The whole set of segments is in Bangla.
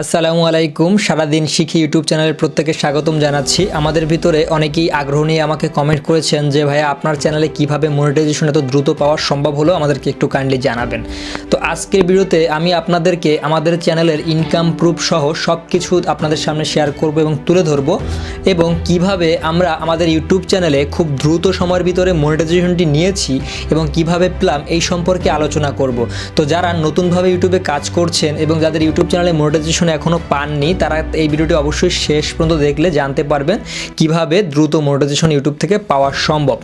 আসসালামু আলাইকুম। সারাদিন শিখি ইউটিউব চ্যানেলের প্রত্যেকে স্বাগতম জানাচ্ছি। আমাদের ভিতরে অনেকেই আগ্রহ নিয়ে আমাকে কমেন্ট করেছেন যে, ভাইয়া, আপনার চ্যানেলে কীভাবে মনিটাইজেশন এত দ্রুত পাওয়া সম্ভব হলো? আমাদেরকে একটু কাইন্ডলি জানাবেন। তো আজকের ভিডিওতে আমি আপনাদেরকে আমাদের চ্যানেলের ইনকাম প্রুফ সহ সব কিছু আপনাদের সামনে শেয়ার করব এবং তুলে ধরব এবং কীভাবে আমরা আমাদের ইউটিউব চ্যানেলে খুব দ্রুত সময়ের ভিতরে মনিটাইজেশনটি নিয়েছি এবং কীভাবে প্লাম এই সম্পর্কে আলোচনা করব। তো যারা নতুনভাবে ইউটিউবে কাজ করছেন এবং যাদের ইউটিউব চ্যানেলে মনিটাইজেশন এখনও পাননি, তারা এই ভিডিওটি অবশ্যই শেষ পর্যন্ত দেখলে জানতে পারবেন কীভাবে দ্রুত মনিটাইজেশন ইউটিউব থেকে পাওয়া সম্ভব।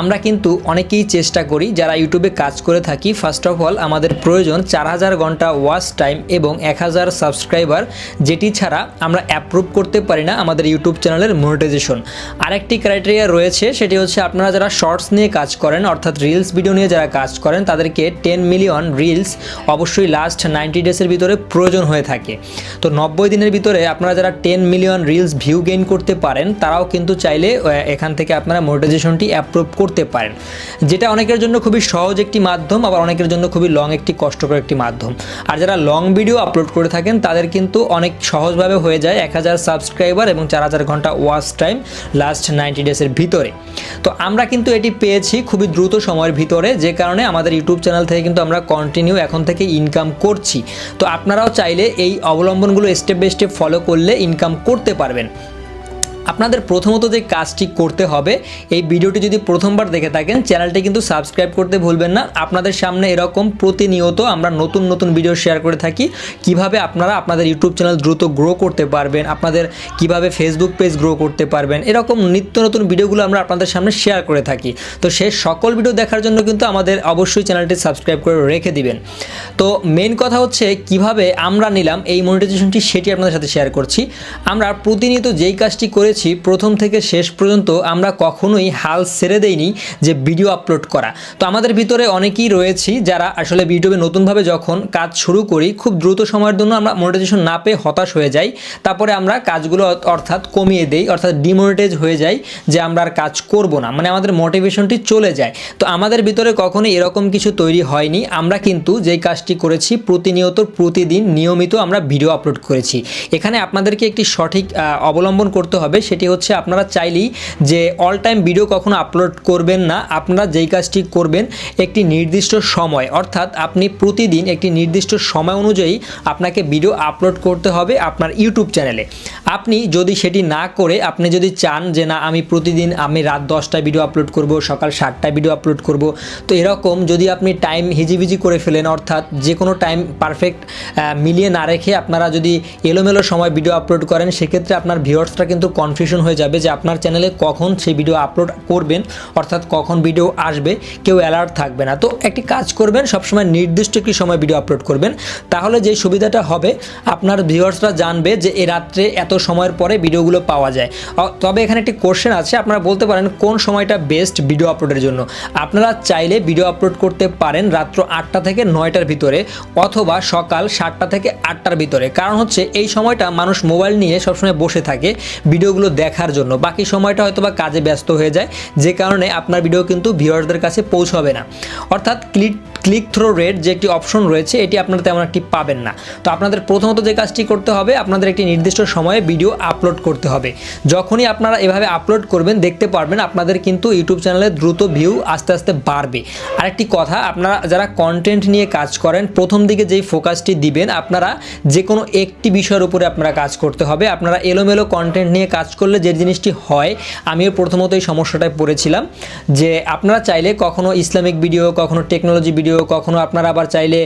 আমরা কিন্তু অনেকেই চেষ্টা করি, যারা ইউটিউবে কাজ করে থাকি ফার্স্ট অফ অল আমাদের প্রয়োজন চার হাজার ঘণ্টা ওয়াচ টাইম এবং এক হাজার সাবস্ক্রাইবার যেটি ছাড়া আমরা অ্যাপ্রুভ করতে পারি না আমাদের ইউটিউব চ্যানেলের মনিটাইজেশন আরেকটি ক্রাইটেরিয়া রয়েছে, সেটি হচ্ছে আপনারা যারা শর্টস নিয়ে কাজ করেন, অর্থাৎ রিলস ভিডিও নিয়ে যারা কাজ করেন, তাদেরকে টেন মিলিয়ন রিলস অবশ্যই লাস্ট নাইনটি ডেজের ভিতরে প্রয়োজন হয়ে থাকে। তো নব্বই দিনের ভিতরে আপনারা যারা ten million reels view gain করতে পারেন, তারাও কিন্তু চাইলে এখান থেকে আপনারা মনিটাইজেশনটি অ্যাপ্রুভ করতে পারেন। যেটা অনেকের জন্য খুবই সহজ একটি মাধ্যম, আবার অনেকের জন্য খুবই লং একটি কষ্টকর একটি মাধ্যম। আর যারা লং ভিডিও আপলোড করে থাকেন, তাদের কিন্তু অনেক সহজভাবে হয়ে যায় এক হাজার সাবস্ক্রাইবার এবং চার হাজার ঘণ্টা ওয়াচ টাইম লাস্ট নাইনটি ডেজের ভিতরে। তো আমরা কিন্তু এটি পেয়েছি খুবই দ্রুত সময়ের ভিতরে, যে কারণে আমাদের ইউটিউব চ্যানেল থেকে কিন্তু আমরা কন্টিনিউ এখন থেকে ইনকাম করছি। তো আপনারাও চাইলে এই অবলম্বনগুলো স্টেপ বাই স্টেপ ফলো করলে ইনকাম করতে পারবেন। আপনাদের প্রথমত যে কাজটি করতে হবে, এই ভিডিওটি যদি প্রথমবার দেখে থাকেন, চ্যানেলটি কিন্তু সাবস্ক্রাইব করতে ভুলবেন না। আপনাদের সামনে এরকম প্রতিনিয়ত আমরা নতুন নতুন ভিডিও শেয়ার করে থাকি। কীভাবে আপনারা আপনাদের ইউটিউব চ্যানেল দ্রুত গ্রো করতে পারবেন, আপনাদের কীভাবে ফেসবুক পেজ গ্রো করতে পারবেন, এরকম নিত্য নতুন ভিডিওগুলো আমরা আপনাদের সামনে শেয়ার করে থাকি। তো সেই সকল ভিডিও দেখার জন্য কিন্তু আমাদের অবশ্যই চ্যানেলটি সাবস্ক্রাইব করে রেখে দিবেন। তো মেন কথা হচ্ছে কীভাবে আমরা নিলাম এই মনিটাইজেশনটি সেটি আপনাদের সাথে শেয়ার করছি। আমরা প্রতিনিয়ত যেই কাজটি করেছি প্রথম থেকে শেষ পর্যন্ত আমরা কখনোই হাল ছেড়ে দেইনি যে ভিডিও আপলোড করা। তো আমাদের ভিতরে অনেকেই রয়েছি যারা আসলে ইউটিউবে নতুনভাবে যখন কাজ শুরু করি, খুব দ্রুত সময়ের জন্য আমরা মনিটাইজেশন না পেয়ে হতাশ হয়ে যাই। তারপরে আমরা কাজগুলো অর্থাৎ কমিয়ে দেই, অর্থাৎ ডিমনিটাইজ হয়ে যায় যে আমরা আর কাজ করব না মানে আমাদের মোটিভেশনটি চলে যায়। তো আমাদের ভিতরে কখনোই এরকম কিছু তৈরি হয়নি। আমরা কিন্তু যেই কাজটি করেছি, প্রতিনিয়ত, প্রতিদিন নিয়মিত আমরা ভিডিও আপলোড করেছি। এখানে আপনাদেরকে একটি সঠিক অবলম্বন করতে হবে সেটি হচ্ছে আপনারা চাইলেই যে অল টাইম ভিডিও কখনো আপলোড করবেন না, আপনারা যেই কাজটি করবেন একটি নির্দিষ্ট সময়, অর্থাৎ আপনি প্রতিদিন একটি নির্দিষ্ট সময় অনুযায়ী আপনাকে ভিডিও আপলোড করতে হবে আপনার ইউটিউব চ্যানেলে আপনি যদি সেটি না করে, আপনি যদি চান যে না, আমি প্রতিদিন, আমি রাত দশটায় ভিডিও আপলোড করব, সকাল সাতটায় ভিডিও আপলোড করব, তো এরকম যদি আপনি টাইম হিজিবিজি করে ফেলেন, অর্থাৎ যে কোনো টাইম পারফেক্ট মিলিয়ে না রেখে আপনারা যদি এলোমেলো সময় ভিডিও আপলোড করেন, সেক্ষেত্রে আপনার ভিউয়ার্সরা কিন্তু কনফিউশন হয়ে যাবে যে আপনার চ্যানেলে কখন সেই ভিডিও আপলোড করবেন, অর্থাৎ কখন ভিডিও আসবে, কেউ অ্যালার্ট থাকবে না। তো একটি কাজ করবেন, সবসময় নির্দিষ্ট একটি সময় ভিডিও আপলোড করবেন। তাহলে যে সুবিধাটা হবে, আপনার ভিউয়ার্সরা জানবে যে এ রাত্রে এত সময়ের পরে ভিডিওগুলো পাওয়া যায়। তবে এখানে একটি কোশ্চেন আছে, আপনারা বলতে পারেন কোন সময়টা বেস্ট ভিডিও আপলোডের জন্য। আপনারা চাইলে ভিডিও আপলোড করতে পারেন রাত্র আটটা থেকে নয়টার ভিতরে, অথবা সকাল সাতটা থেকে আটটার ভিতরে। কারণ হচ্ছে এই সময়টা মানুষ মোবাইল নিয়ে সবসময় বসে থাকে, ভিডিওগুলো দেখার জন্য। বাকি সময়টা হয়তো বা কাজে ব্যস্ত হয়ে যায়, যে কারণে আপনার ভিডিও কিন্তু ভিউয়ারদের কাছে পৌঁছাবে না। অর্থাৎ ক্লিক ক্লিক থ্রো রেট যে একটি অপশন রয়েছে, এটি আপনারা তেমন একটি পাবেন না। তো আপনাদের প্রথমত যে কাজটি করতে হবে, আপনাদের একটি নির্দিষ্ট সময়ে ভিডিও আপলোড করতে হবে। যখনই আপনারা এভাবে আপলোড করবেন, দেখতে পারবেন আপনাদের কিন্তু ইউটিউব চ্যানেলে দ্রুত ভিউ আস্তে আস্তে বাড়বে। আরেকটি কথা, আপনারা যারা কন্টেন্ট নিয়ে কাজ করেন, প্রথম দিকে যেই ফোকাসটি দিবেন, আপনারা যে কোনো একটি বিষয়ের উপরে আপনারা কাজ করতে হবে। আপনারা এলোমেলো কন্টেন্ট নিয়ে কাজ করলে যে জিনিসটি হয়, আমিও প্রথমত এই সমস্যাটায় পড়েছিলাম যে আপনারা চাইলে কখনো ইসলামিক ভিডিও, কখনো টেকনোলজি ভিডিও, কখনো আপনারা আবার চাইলে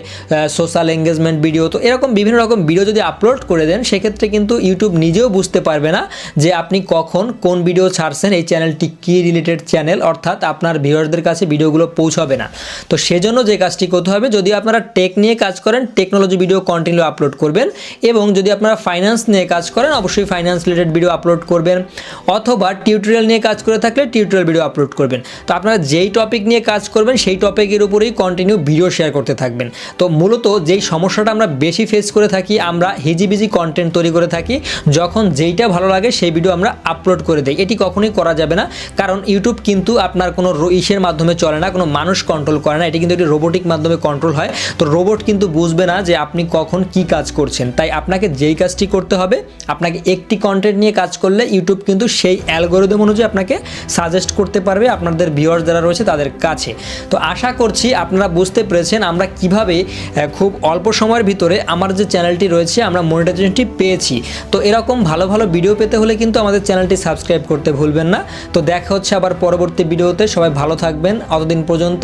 সোশ্যাল এঙ্গেজমেন্ট ভিডিও, তো এরকম বিভিন্ন রকম ভিডিও যদি আপলোড করে দেন, সেক্ষেত্রে কিন্তু ইউটিউব নিজেও বুঝতে পারবে না যে আপনি কখন কোন ভিডিও ছাড়ছেন, এই চ্যানেলটি কী রিলেটেড চ্যানেল, অর্থাৎ আপনার ভিউয়ারদের কাছে ভিডিওগুলো পৌঁছাবে না। তো সেজন্য যে কাজটি করতে হবে, যদি আপনারা টেক নিয়ে কাজ করেন টেকনোলজি ভিডিও কন্টিনিউ আপলোড করবেন এবং যদি আপনারা ফাইন্যান্স নিয়ে কাজ করেন, অবশ্যই ফাইন্যান্স রিলেটেড ভিডিও আপলোড করবেন অথবা টিউটোরিয়াল নিয়ে কাজ করে থাকলে টিউটোরিয়াল ভিডিও আপলোড করবেন। তো আপনারা যেই টপিক নিয়ে কাজ করবেন, সেই টপিকের উপরেই কন্টিনিউ ভিডিও শেয়ার করতে থাকবেন। তো মূলত যেই সমস্যাটা আমরা বেশি ফেস করে থাকি, আমরা হিজিবিজি কন্টেন্ট তৈরি করে থাকি, যখন যেইটা ভালো লাগে সেই ভিডিও আমরা আপলোড করে দিই। এটি কখনোই করা যাবে না, কারণ ইউটিউব কিন্তু আপনার কোনো ইসের মাধ্যমে চলে না, কোনো মানুষ কন্ট্রোল করে না। এটি কিন্তু একটি রোবোটিক মাধ্যমে কন্ট্রোল হয়। তো রোবট কিন্তু বুঝবে না যে আপনি কখন কি কাজ করছেন। তাই আপনাকে যেই কাজটি করতে হবে, আপনাকে একটি কন্টেন্ট নিয়ে কাজ করলে ইউটিউব কিন্তু সেই অ্যালগোরিদম অনুযায়ী আপনাকে সাজেস্ট করতে পারবে আপনাদের ভিউয়ার্স যারা রয়েছে তাদের কাছে। তো আশা করছি আপনারা বুঝতে পেরেছেন আমরা কীভাবে খুব অল্প সময়ের ভিতরে আমার যে চ্যানেলটি রয়েছে আমরা মনিটাইজেশনটি পেয়েছি। তো এরকম ভালো ভালো ভিডিও পেতে হলে কিন্তু আমাদের চ্যানেলটি সাবস্ক্রাইব করতে ভুলবেন না। তো দেখা হচ্ছে আবার পরবর্তী ভিডিওতে সবাই ভালো থাকবেন। অতদিন পর্যন্ত